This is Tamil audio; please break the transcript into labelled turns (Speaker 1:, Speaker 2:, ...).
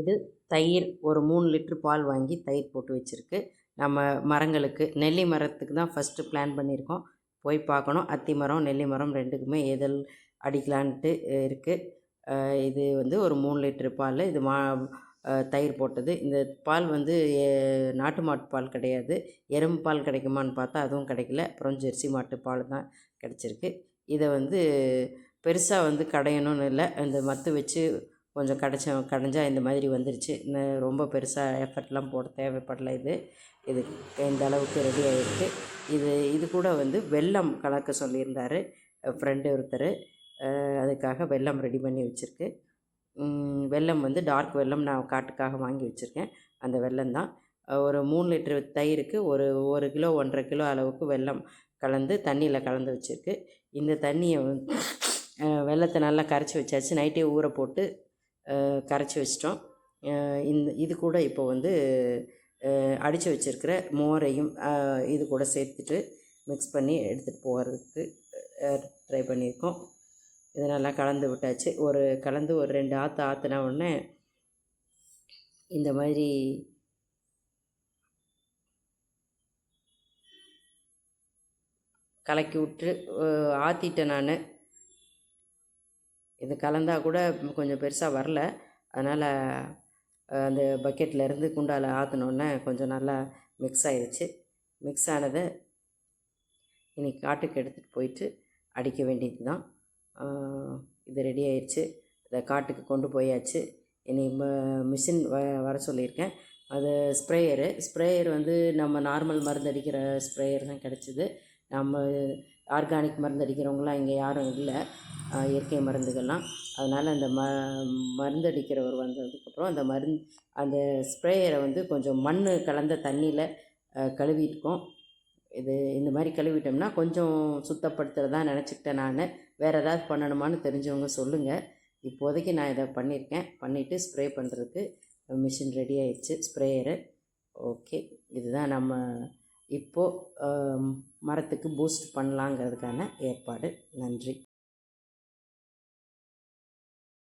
Speaker 1: இது தயிர் ஒரு மூணு லிட்ரு பால் வாங்கி தயிர் போட்டு வச்சுருக்கு. நம்ம மரங்களுக்கு நெல்லி மரத்துக்கு தான் ஃபஸ்ட்டு பிளான் பண்ணியிருக்கோம். போய் பார்க்கணும். அத்தி மரம் நெல்லி மரம் ரெண்டுக்குமே எதல் அடிக்கலான்ட்டு இருக்குது இது வந்து ஒரு மூணு லிட்ரு பால் இது மா தயிர் போட்டது. இந்த பால் வந்து நாட்டு மாட்டு பால் கிடையாது. எறும்பு பால் கிடைக்குமான்னு பார்த்தா அதுவும் கிடைக்கல. அப்புறம் ஜெர்சி மாட்டு பால் தான் கிடச்சிருக்கு. இதை வந்து பெருசாக வந்து கடையணும்னு இல்லை. இந்த மத்து வச்சு கொஞ்சம் கடைச்ச கடைஞ்சா இந்த மாதிரி வந்துருச்சு. இன்னும் ரொம்ப பெருசாக எஃபர்ட்லாம் போட தேவைப்படல இது. இது இந்த அளவுக்கு ரெடி ஆகிருக்கு இது இது கூட வந்து வெல்லம் கலக்க சொல்லியிருந்தார். ஃப்ரெண்டு ஒருத்தர். அதுக்காக வெல்லம் ரெடி பண்ணி வச்சுருக்கு. வெல்லம் வந்து டார்க் வெல்லம் நான் காட்டுக்காக வாங்கி வச்சுருக்கேன். அந்த வெல்லம் தான். ஒரு மூணு லிட்ரு தயிருக்கு ஒரு ஒரு கிலோ ஒன்றரை கிலோ அளவுக்கு வெல்லம் கலந்து தண்ணியில் கலந்து வச்சுருக்கு. இந்த தண்ணியை வெள்ளத்தை வெல்லத்தை நல்லா கரைச்சி வச்சாச்சு. நைட்டே ஊற போட்டு கரைச்சி வச்சிட்டோம். இந்த இது கூட இப்போ வந்து அடித்து வச்சுருக்கிற மோரையும் இது கூட சேர்த்துட்டு மிக்ஸ் பண்ணி எடுத்துகிட்டு போகிறதுக்கு ட்ரை பண்ணியிருக்கோம். இதை நல்லா கலந்து விட்டாச்சு. ஒரு கலந்து ஒரு ரெண்டு ஆற்று ஆற்றுன உடனே இந்த மாதிரி கலக்கி விட்டு ஆற்றிட்டேன் நான். இது கலந்தால் கூட கொஞ்சம் பெருசாக வரல. அதனால் அந்த பக்கெட்லேருந்து குண்டால் ஆற்றினோன்னே கொஞ்சம் நல்லா மிக்ஸ் ஆயிடுச்சு மிக்ஸ் ஆனதை இனி காட்டுக்கு எடுத்துகிட்டு போயிட்டு அடிக்க வேண்டியது தான் இது ரெடி ஆயிடுச்சு இதை காட்டுக்கு கொண்டு போயாச்சு. இனி ம மிஷின் வ வர சொல்லியிருக்கேன். அது ஸ்ப்ரேயரு ஸ்ப்ரேயர் வந்து நம்ம நார்மல் மருந்து அடிக்கிற ஸ்ப்ரேயர் தான் கிடச்சிது. நம்ம ஆர்கானிக் மருந்து அடிக்கிறவங்களாம் இங்கே யாரும் இல்லை. இயற்கை மருந்துகள்லாம். அதனால் அந்த ம மருந்து அடிக்கிறவர் வந்ததுக்கப்புறம் அந்த மருந்து அந்த ஸ்ப்ரேயரை வந்து கொஞ்சம் மண் கலந்த தண்ணியில் கழுவிட்டுக்கோம். இது இந்த மாதிரி கழுவிட்டோம்னா கொஞ்சம் சுத்தப்படுத்துகிறதா நினச்சிக்கிட்டேன் நான். வேறு ஏதாவது பண்ணணுமான்னு தெரிஞ்சவங்க சொல்லுங்கள் இப்போதைக்கு நான் இதை பண்ணியிருக்கேன். பண்ணிவிட்டு ஸ்ப்ரே பண்ணுறதுக்கு மிஷின் ரெடி ஆயிடுச்சு. ஸ்ப்ரேயரு. ஓகே. இதுதான் நம்ம இப்போது மரத்துக்கு பூஸ்ட் பண்ணலாங்கிறதுக்கான ஏற்பாடு. நன்றி.